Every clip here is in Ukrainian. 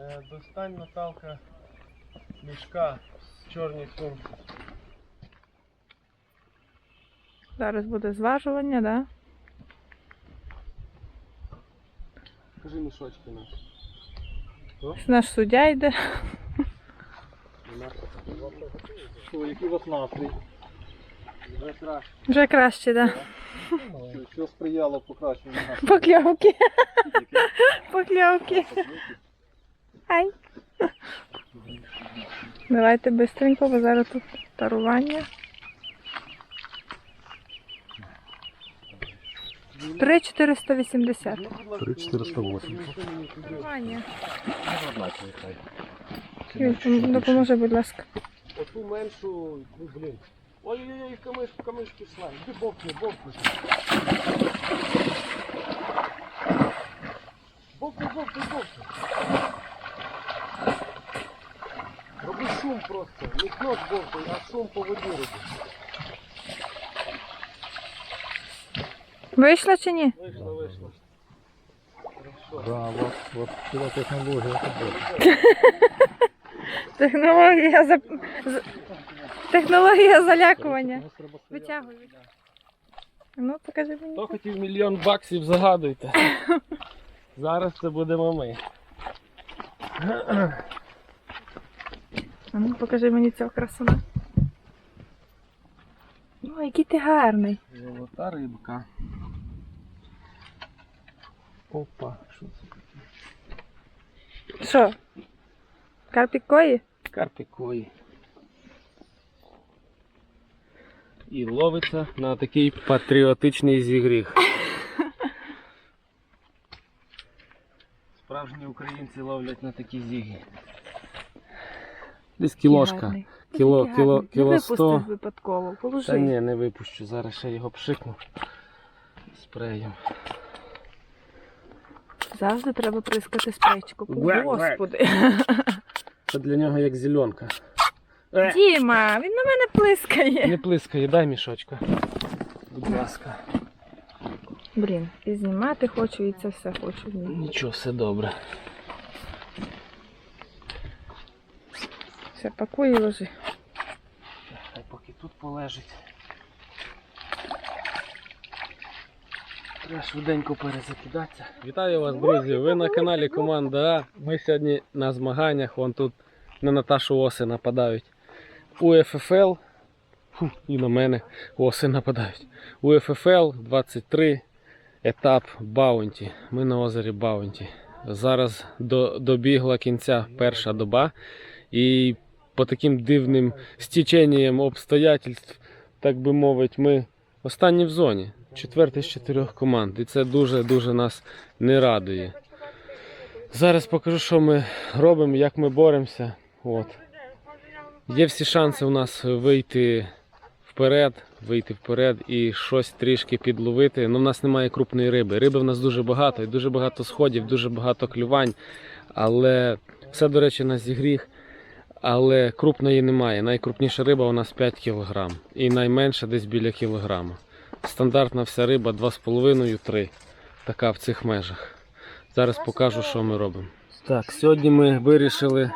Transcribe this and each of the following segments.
Е, Достань Наталка мішка з чорній сумці. Зараз буде зважування, да? Кажи мішочки наші. Наш суддя йде. Що, який у вас настрій? Вже краще. Вже краще, да. Що, що сприяло покращенню настрою? Покльовки. Покльовки. Ай. Давайте бистренько, бо зараз тут тарування. Три 480. 3480. Тарування. Юль, Допоможи, будь ласка. Оту меншу, ну, блін. Ой-ой-ой, камиш, камиш пішла. Іди бокни, бокни. Бокни, бокни, бокни. Шум просто. Не кнот бокни, а шум по воді роби. Вийшла чи ні? Вийшло, вийшло. Хорошо. Да, у вас, у вас ціла технологія. це добре. Технологія за... Технологія залякування. Комусь треба стояти. Витягуй. Ну, покажи мені. Хто хотів мільйон баксів, загадуйте. Зараз це будемо ми. А ну, покажи мені цього красуна. О, який ти гарний. Золота рибка. Опа, що це таке? Що? Карпік кої? Карпікої. І ловиться на такий патріотичний зігріх. Справжні українці ловлять на такі зіги. Десь кілошка. Кіло, кіло, кіло випустив сто. випадково. Положи. Та ні, не випущу. Зараз ще його пшикну спреєм. Завжди треба прискати спрейчку. Господи. Це для нього як зеленка. Е, Діма, він на мене плискає. Не плискає, дай мішочка. Будь ласка. Блін, і знімати хочу, і це все хочу. Нічого, все добре. Все, пакуй і ложи. Хай поки тут полежить. Треба швиденько перезакидатися. Вітаю вас, друзі! Ви на каналі Команда А. Ми сьогодні на змаганнях. Вон тут на Наташу оси нападають. У ФФЛ. Фу, і на мене оси нападають. У ФФЛ 23 етап Баунті. Ми на озері Баунті. Зараз до, добігла кінця перша доба. І по таким дивним стіченням обстоятельств, так би мовити, ми останні в зоні. Четвертий з чотирьох команд. І це дуже-дуже нас не радує. Зараз покажу, що ми робимо, як ми боремося. От. Є всі шанси у нас вийти вперед, вийти вперед і щось трішки підловити. Ну, в нас немає крупної риби. Риби в нас дуже багато, і дуже багато сходів, дуже багато клювань. Але все, до речі, на зігріх. Але крупної немає. Найкрупніша риба у нас 5 кг. І найменша десь біля кілограма. Стандартна вся риба 2,5-3. Така в цих межах. Зараз покажу, що ми робимо. Так, сьогодні ми вирішили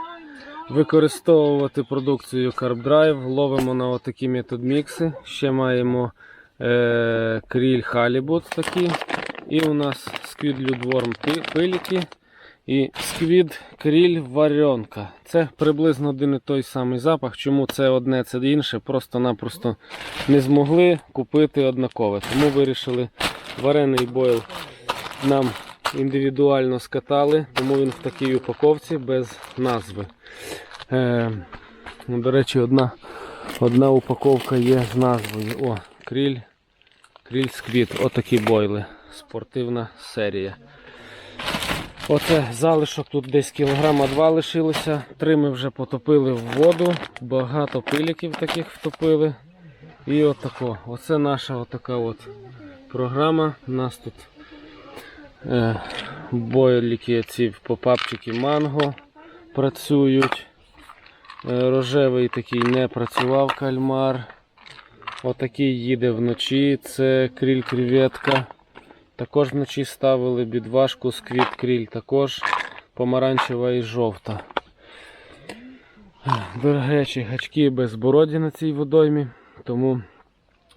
використовувати продукцію Carb Drive. Ловимо на отакі методмікси. Ще маємо е, кріль халібут такі. І у нас сквід людворм пиліки і сквід кріль варенка. Це приблизно один і той самий запах. Чому це одне, це інше, просто-напросто не змогли купити однакове. Тому вирішили варений бойл нам індивідуально скатали, тому він в такій упаковці без назви. Е, ну, до речі, одна, одна упаковка є з назвою. О, кріль, кріль сквід. Отакі бойли. Спортивна серія. Оце залишок тут десь кілограма два лишилося. Три ми вже потопили в воду. Багато пиліків таких втопили. І отако. Оце наша отака от програма. У нас тут е, бойліки, ці попапчики манго працюють. Е, рожевий такий не працював кальмар. Отакий їде вночі. Це кріль креветка. Також вночі ставили бідвашку, сквіт кріль також помаранчева і жовта. До гачки безбороді на цій водоймі, тому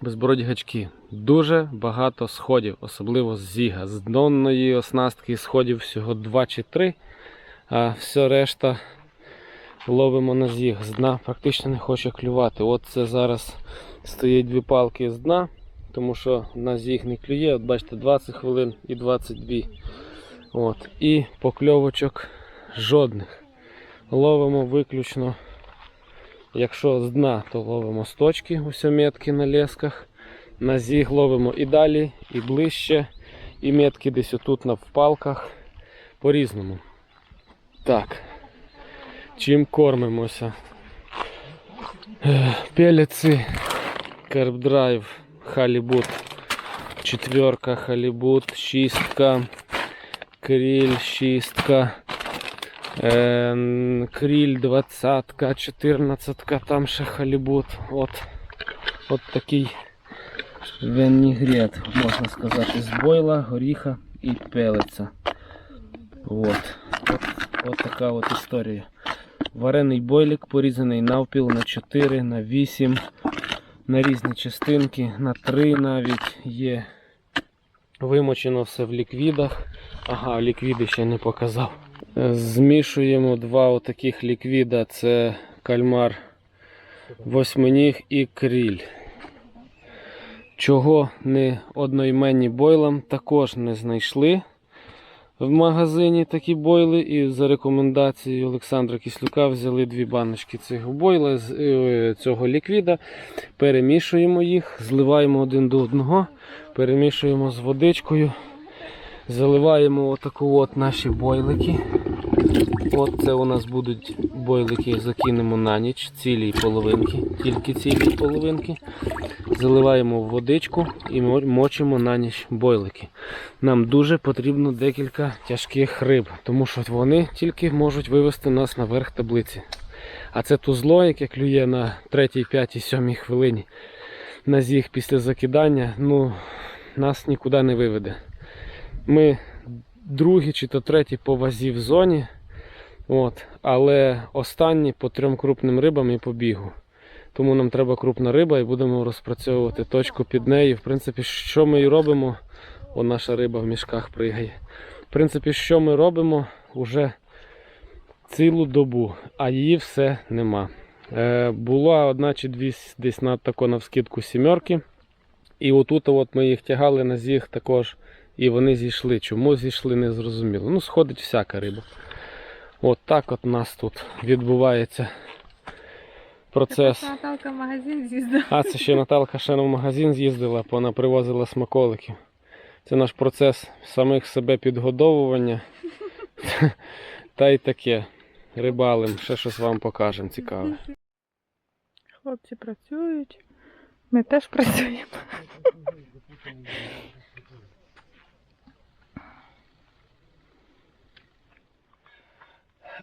безбороді гачки. Дуже багато сходів, особливо з зіга. З донної оснастки сходів всього 2 чи 3, а все решта ловимо на зіг. З дна практично не хоче клювати. От це зараз стоять дві палки з дна, тому що на зіг не клює. От бачите, 20 хвилин і 22. От. І покльовочок жодних. Ловимо виключно, якщо з дна, то ловимо з точки, усе метки на лесках. На зіг ловимо і далі, і ближче, і метки десь отут на впалках. По-різному. Так. Чим кормимося? Е, Пелеці, халібут, четверка, халібут, шістка, кріль, шістка, е, кріль, двадцятка, чотирнадцятка, там ще халібут. От, от такий венігрет, можна сказати, з бойла, горіха і пелеця. От. От, от така от історія. Варений бойлік порізаний навпіл на 4, на 8, на різні частинки, на 3 навіть є. Вимочено все в ліквідах. Ага, ліквіди ще не показав. Е, Змішуємо два отаких ліквіда. Це кальмар восьминіг і кріль. Чого не одноіменні бойлам, також не знайшли в магазині такі бойли. І за рекомендацією Олександра Кислюка взяли дві баночки цього бойла, з е, цього ліквіда. Перемішуємо їх, зливаємо один до одного, перемішуємо з водичкою. Заливаємо отаку от наші бойлики. От це у нас будуть бойлики, закинемо на ніч, цілі половинки, тільки цілі половинки. Заливаємо в водичку і мочимо на ніч бойлики. Нам дуже потрібно декілька тяжких риб, тому що вони тільки можуть вивести нас на верх таблиці. А це тузло, яке клює на 3, 5, 7 хвилині на зіг після закидання, ну, нас нікуди не виведе. Ми другі чи то треті по вазі в зоні. От, але останні по трьом крупним рибам і по бігу. Тому нам треба крупна риба і будемо розпрацьовувати точку під нею. В принципі, що ми і робимо, о, наша риба в мішках пригає. В принципі, що ми робимо уже цілу добу, а її все нема. Е, була одна чи дві десь на тако навскидку сімерки. І отут от ми їх тягали на зіг також. І вони зійшли. Чому зійшли, не зрозуміло. Ну, сходить всяка риба. От так от у нас тут відбувається процес. Наталка в магазин з'їздила. А, це ще Наталка ще в магазин з'їздила, бо вона привозила смаколиків. Це наш процес самих себе підгодовування. Та й таке. Рибалим, ще щось вам покажемо цікаве. Хлопці працюють. Ми теж працюємо.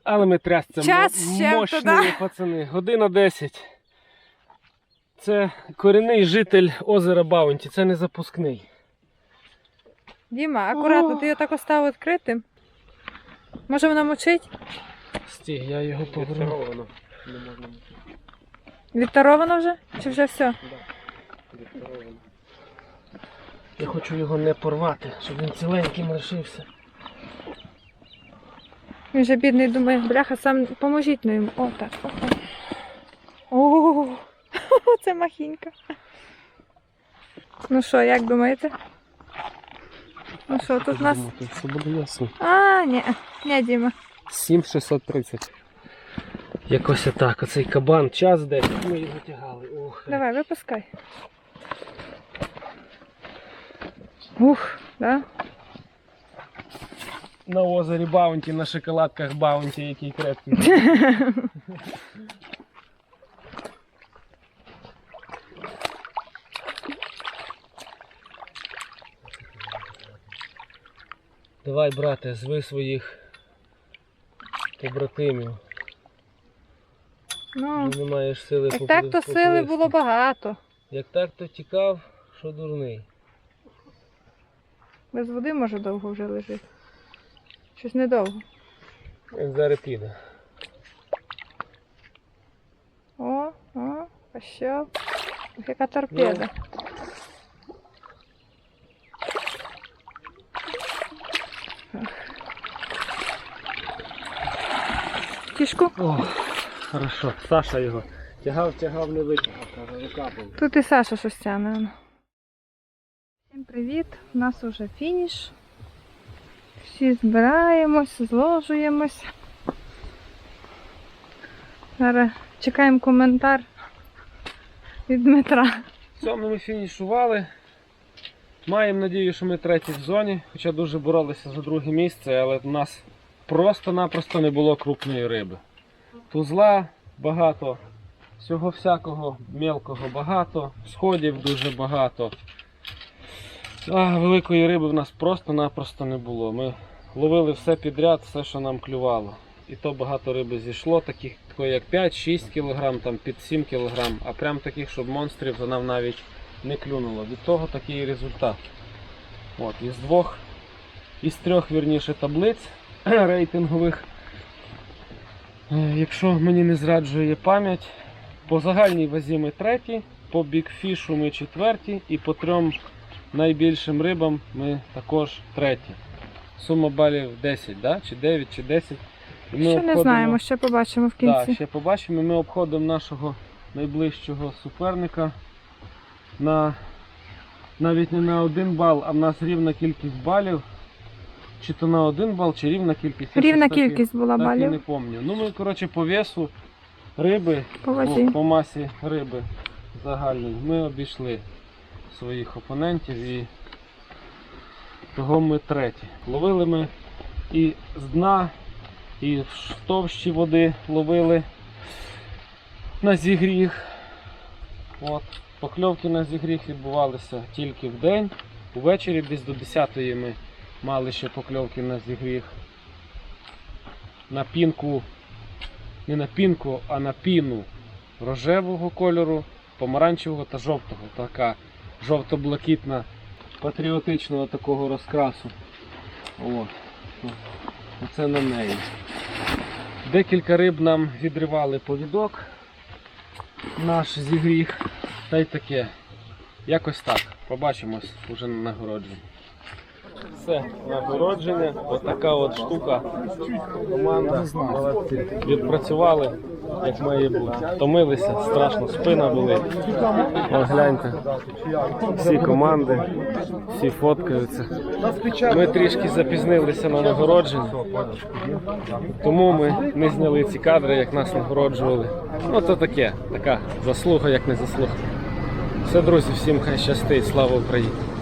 Але ми трясця Час мощні туди. пацани. Година 10. Це корінний житель озера Баунті, це не запускний. Діма, акуратно, О. ти його так остав відкритим. Може вона мочить? Стіг, я його поверну. Відтаровано вже? Чи вже все? Я хочу його не порвати, щоб він ціленьким лишився. Він же бідний думає, бляха, сам поможіть ну йому. О, так. О, о. О, це махінька. Ну що, як думаєте? Ну що, тут у нас. Все буде ясно. А, ні, ні, Діма. 7630. Якось отак. Оцей кабан час десь. Ми його тягали. Ох. Давай, випускай. Ух, да? На озері Баунті, на шоколадках Баунті, який крепкий. Давай, брате, зви своїх побратимів. Ну, Вже не маєш сили як так, то сили попливти. було багато. Як так, то тікав, що дурний. Без води може довго вже лежить. Щось недовго. Він зараз піде. О, о. Ох, Яка торпеда. Кішку? О, хорошо. Саша його тягав, тягав, не витягав. Каже, викапав. Тут і Саша щось тягне. Всім привіт! У нас уже фініш. Всі збираємось, зложуємось. Зараз чекаємо коментар від Дмитра. Все, ми фінішували. Маємо надію, що ми треті в зоні, хоча дуже боролися за друге місце, але в нас просто-напросто не було крупної риби. Тузла багато, всього всякого мелкого багато, сходів дуже багато. А великої риби в нас просто-напросто не було. Ми ловили все підряд, все, що нам клювало. І то багато риби зійшло, таких як 5-6 кг, там під 7 кг, а прям таких, щоб монстрів то нам навіть не клюнуло. Від того такий результат. От, із двох, із трьох вірніше таблиць рейтингових. Е, Якщо мені не зраджує пам'ять, по загальній вазі ми треті, по бікфішу ми четверті і по трьом найбільшим рибам ми також треті. Сума балів 10, да? чи 9, чи 10. Ми Ще не знаємо, ще побачимо в кінці. так, ще побачимо. Ми обходимо нашого найближчого суперника на навіть не на один бал, а в нас рівна кількість балів. Чи то на один бал, чи рівна кількість. Рівна так кількість була так і не пам'ятаю. Ну ми, коротше, по весу риби, по по, масі риби загальній, ми обійшли своїх опонентів і того ми треті. Ловили ми і з дна, і в товщі води ловили на зігріх. От. Покльовки на зігріх відбувалися тільки в день. Увечері десь до 10-ї ми мали ще покльовки на зігріх. На пінку, не на пінку, а на піну рожевого кольору, помаранчевого та жовтого. Така жовто-блакитна, патріотичного такого розкрасу. О, оце на неї. Декілька риб нам відривали повідок. Наш зігріх. Та й таке. Якось так. Побачимось уже на нагородженні. Все, нагородження. Отака от штука. Команда молодці. Відпрацювали, як має бути. Втомилися, страшно, спина болить. О, гляньте. Всі команди, всі фоткаються. Ми трішки запізнилися на нагородження. Тому ми не зняли ці кадри, як нас нагороджували. Ну то таке, така заслуга, як не заслуга. Все, друзі, всім хай щастить, слава Україні!